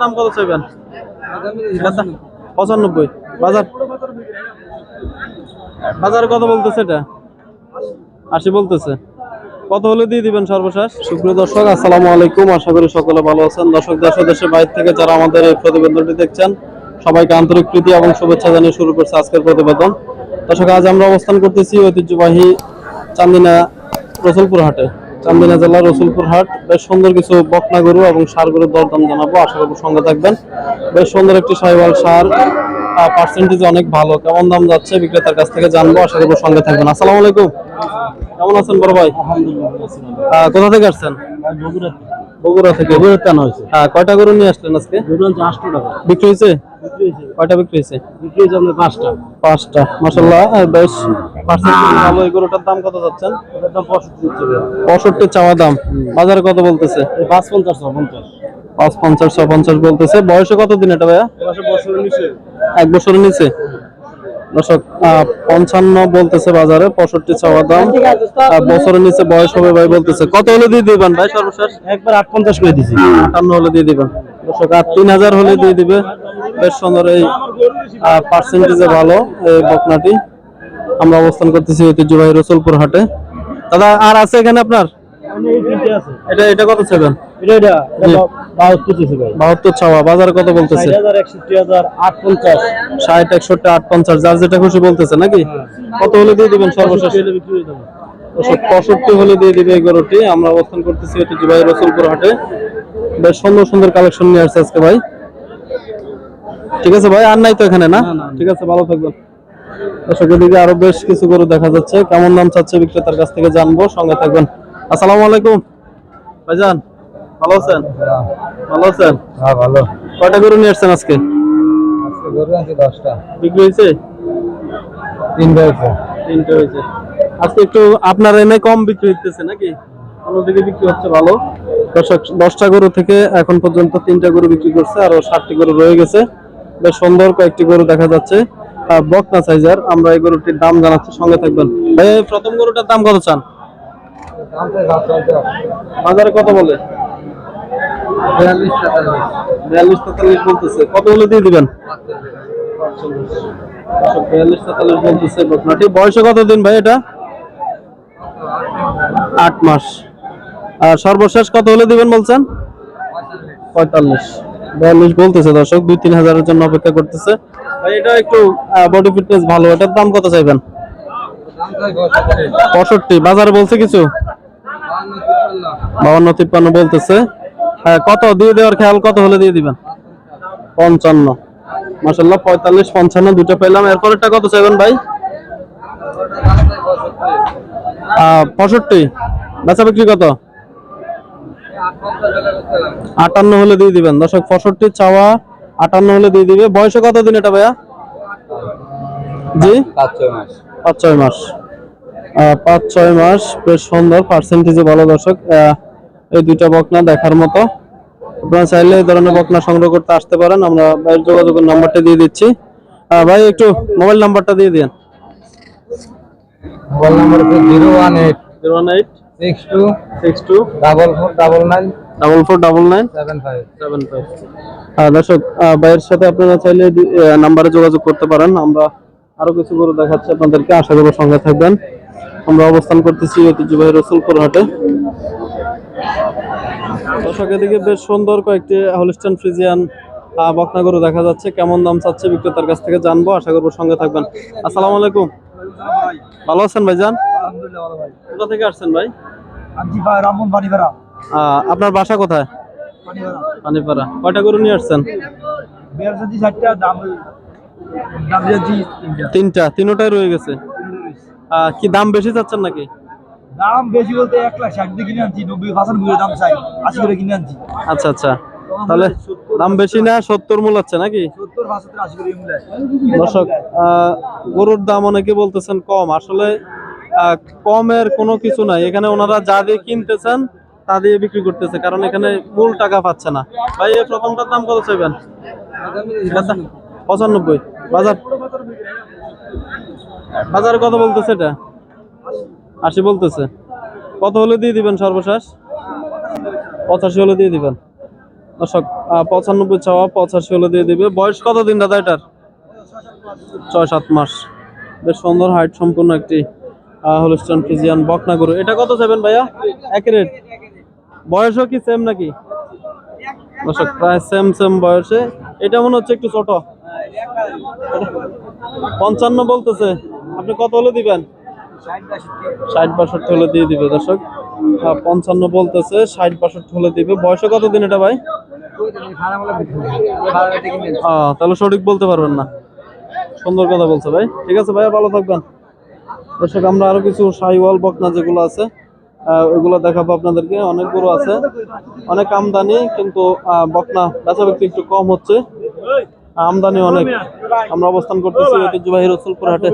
দাম কত চাইবেন? পঁচানব্বই। বাজার? বাজার কত বলতেছে এটা? আশি বলতেছে। কত হলে দিয়ে দিবেন সর্বশেষ? সুপ্রিয় দর্শক, আসসালামু আলাইকুম। আশা করি সকলে ভালো আছেন। দর্শক, দেশ দেশের বাইরে থেকে যারা আমাদের এই প্রতিবেদনটি দেখছেন, সবাইকে আন্তরিক প্রীতি এবং শুভেচ্ছা জানিয়ে শুরু করছে আজকের প্রতিবেদন। দর্শক, আজ আমরা অবস্থান করতেছি ঐতিহ্যবাহী চান্দিনা রসুলপুর হাটে। চান্দিনা জেলার রসুলপুর হাট। বেশ সুন্দর কিছু বকনা গরু এবং সার গরুর দরদাম জানাব। আশা করব সঙ্গে থাকবেন। বেশ সুন্দর একটি সাইওয়াল সার। পার্সেন্টেজ অনেক ভালো। কেমন দাম যাচ্ছে বিক্রেতার কাছ থেকে জানব। আশা করব সঙ্গে থাকবেন। আসসালামু আলাইকুম। কেমন আছেন বড় ভাই? কোথা থেকে আসছেন? বগুড়া থেকে। বগুড়া কেন হয়েছে। হ্যাঁ কয়টা গরু নিয়ে আসলেন আজকে? আটশো টাকা। বিক্রি হয়েছে? কয়টা বিক্রি হয়েছে? বিক্রি হয়েছে আপনার পাঁচটা। পাঁচটা। মাসাল্লাহ বেশ। ভালো এই গরুটার দাম কত যাচ্ছেন? দাম পঁয়ষট্টি পঁয়ষট্টি চাওয়া দাম। বাজারে কত বলতেছে? পাঁচ পঞ্চাশ পঞ্চাশ পাঁচ পঞ্চাশ ছ পঞ্চাশ বলতেছে। বয়সে কত দিন এটা ভাইয়া? এক বছরের নিচে? দর্শক পঞ্চান্ন বলতেছে বাজারে পঁয়ষট্টি চাওয়া দাম। বছরের নিচে বয়স হবে ভাই বলতেছে। কত হলে দিয়ে দিবেন ভাই সর্বশেষ? একবার আট পঞ্চাশ করে দিছি। আটান্ন হলে দিয়ে দিবেন। দর্শক আর তিন হাজার হলে দিয়ে দিবে। বেশ সুন্দর এই পার্সেন্টেজে ভালো এই বকনাটি। আমরা অবস্থান করতেছি ঐতিহ্যবাহী রসুলপুর হাটে। দাদা আর আছে এখানে আপনার? এটা এটা কত ছেবেন এটা এটা জি। বাহাত্তর দিছি ভাই। বাহাত্তর ছাওয়া বাজারে কত বলতেছে? ষাট একষট্টি আট পঞ্চাশ যার যেটা খুশি বলতেছে নাকি? কত হলে দিয়ে দিবেন সর্বশেষ পঁয়ষট্টি হলে হয়ে পঁয়ষট্টি দিয়ে দিবে এই গরুটি। আমরা অবস্থান করতেছি ঐতিহ্যবাহী রসুলপুর হাটে। বেশ সুন্দর সুন্দর কালেকশন নিয়ে আসছে আজকে ভাই। ঠিক আছে ভাই আর নাই তো এখানে না। ঠিক আছে ভালো থাকবেন। দর্শক এদিকে আরও বেশ কিছু গরু দেখা যাচ্ছে। কেমন দাম চাচ্ছে বিক্রেতার কাছ থেকে জানব সঙ্গে থাকবেন। আসসালামু আলাইকুম। ভাইজান ভালো আছেন? ভালো আছেন? হ্যাঁ ভালো। কয়টা গরু নিয়ে আসছেন আজকে? আজকে গরু আছে দশটা। বিক্রি হয়েছে? তিনটা আছে তিনটে হয়েছে। আজকে একটু আপনার এনে কম বিক্রি হচ্ছে নাকি? অন্যদিকে বিক্রি হচ্ছে ভালো। দর্শক, দশটা গরু থেকে এখন পর্যন্ত তিনটা গরু বিক্রি করছে, আরও ষাটটি গরু রয়ে গেছে। বেশ সুন্দর কয়েকটি গরু দেখা যাচ্ছে। বকনা সাইজের আমরা এই গরুটির দাম জানাচ্ছি, সঙ্গে থাকবেন। ভাই প্রথম গরুটার দাম কত চান? বাজারে কত বলে? কত হলে দিয়ে দিবেন? বিয়াল্লিশ তেতাল্লিশ বলতেছে বকনাটি। বয়সে কত দিন ভাই এটা? আট মাস। আর সর্বশেষ কত হলে দিবেন বলছেন? পঁয়তাল্লিশ। বিয়াল্লিশ বলতেছে দর্শক, দুই, তিন হাজারের জন্য অপেক্ষা করতেছে। এটা একটু বডি ফিটনেস ভালো, এটার দাম কত চাইবেন? পঁয়ষট্টি। বাজারে বলছে কিছু? বাবান্ন তিপ্পান্ন বলতেছে। হ্যাঁ কত? দিয়ে দেওয়ার খেয়াল কত হলে দিয়ে দিবেন? পঞ্চান্ন। মাসাল্লাহ পঁয়তাল্লিশ, পঞ্চান্ন, দুটো পেলাম। এরপরেরটা কত চাইবেন ভাই? পঁয়ষট্টি। বেচা বিক্রি কত? আটান্ন হলে দিয়ে দিবেন। দর্শক পঁয়ষট্টি চাওয়া আটান্ন হলে দিয়ে দিবে। বয়সে কত দিন এটা ভাইয়া? জি? পাঁচ ছয় মাস। পাঁচ ছয় মাস। বেশ সুন্দর পার্সেন্টেজে ভালো দর্শক। এই দুইটা বকনা দেখার মতো। আপনারা চাইলে এই ধরনের বকনা সংগ্রহ করতে আসতে পারেন। আমরা ভাইয়ের যোগাযোগের নাম্বারটা দিয়ে দিচ্ছি। ভাই একটু মোবাইল নাম্বারটা দিয়ে দিন মোবাইল নাম্বার হচ্ছে zero one eight zero one eight six two six two double four double nine double four double nine seven five seven five দর্শক ভাইয়ের সাথে আপনারা চাইলে নাম্বারে যোগাযোগ করতে পারেন। আমরা আরও কিছু গরু দেখাচ্ছি আপনাদেরকে আশা করব সঙ্গে থাকবেন। আমরা অবস্থান করতেছি ঐতিহ্যবাহী রসুলপুর হাটে। দর্শক এদিকে বেশ সুন্দর কয়েকটি হলিস্টান ফ্রিজিয়ান বকনা গরু দেখা যাচ্ছে। কেমন দাম চাচ্ছে বিক্রেতার কাছ থেকে জানব আশা করব সঙ্গে থাকবেন। আসসালামু আলাইকুম। ভালো আছেন ভাইজান? আলহামদুলিল্লাহ ভালো ভাই। কোথা থেকে আসছেন ভাই? বাড়িপাড়া আহ, আপনার বাসা কোথায়? পানিপাড়া। কয়টা গরু নিয়ে আসছেন? তিনটা। তিনটা তিনোটাই রয়ে গেছে। কি দাম বেশি চাচ্ছেন নাকি? দাম বেশি বলতে এক লাখ ষাট দিয়ে কিনে আনছি নব্বই পার্সেন্ট দাম চাই আশি করে কিনে আনছি। আচ্ছা আচ্ছা। তাহলে দাম বেশি না সত্তর মূল আছে নাকি দর্শক আহ, গরুর দাম অনেকে বলতেছেন কম। আসলে আহ, কমের কোনো কিছু নাই। এখানে ওনারা যা দিয়ে কিনতেছেন তা দিয়ে বিক্রি করতেছে, কারণ এখানে মূল টাকা পাচ্ছে না। ভাই, এই প্রথমটার দাম কত চাইবেন? পঁচানব্বই। বাজার বাজারে কত বলতেছে এটা? আশি বলতেছে। কত হলে দিয়ে দিবেন সর্বশেষ? পঁচাশি হলে দিয়ে দিবেন। দর্শক পঁচানব্বই চাওয়া পঁচাশি হলে দিয়ে দিবে। বয়স কত দিন দাদা এটার? ছয় সাত মাস। বেশ সুন্দর হাইট সম্পূর্ণ একটি হলস্টন ফিজিয়ান বকনা গরু। এটা কত যাবেন ভাইয়া? এক রেট। বয়সও কি সেম নাকি? দর্শক, প্রায় সেম সেম বয়সে। এটা মনে হচ্ছে একটু ছোট। পঞ্চান্ন বলতেছে। আপনি কত হলে দিবেন? ষাট বাষট্টি হলে দিয়ে দিবে, দর্শক। পঞ্চান্ন বলতেছে, ষাট বাষট্টি হলে দিবে। বয়সে কত দিন এটা ভাই? তাহলে সঠিক বলতে পারবেন না। সুন্দর কথা বলছে ভাই। ঠিক আছে ভাইয়া, ভালো থাকবেন। দর্শক, আমরা আরও কিছু সাইওয়াল বকনা যেগুলো আছে ওইগুলো দেখাবো আপনাদেরকে। অনেক অনেকগুলো আছে, অনেক আমদানি, কিন্তু বকনা বেচা বিক্রি একটু কম হচ্ছে। আমদানি অনেক। আমরা অবস্থান করতেছি ঐতিহ্যবাহী রসুলপুর হাটে।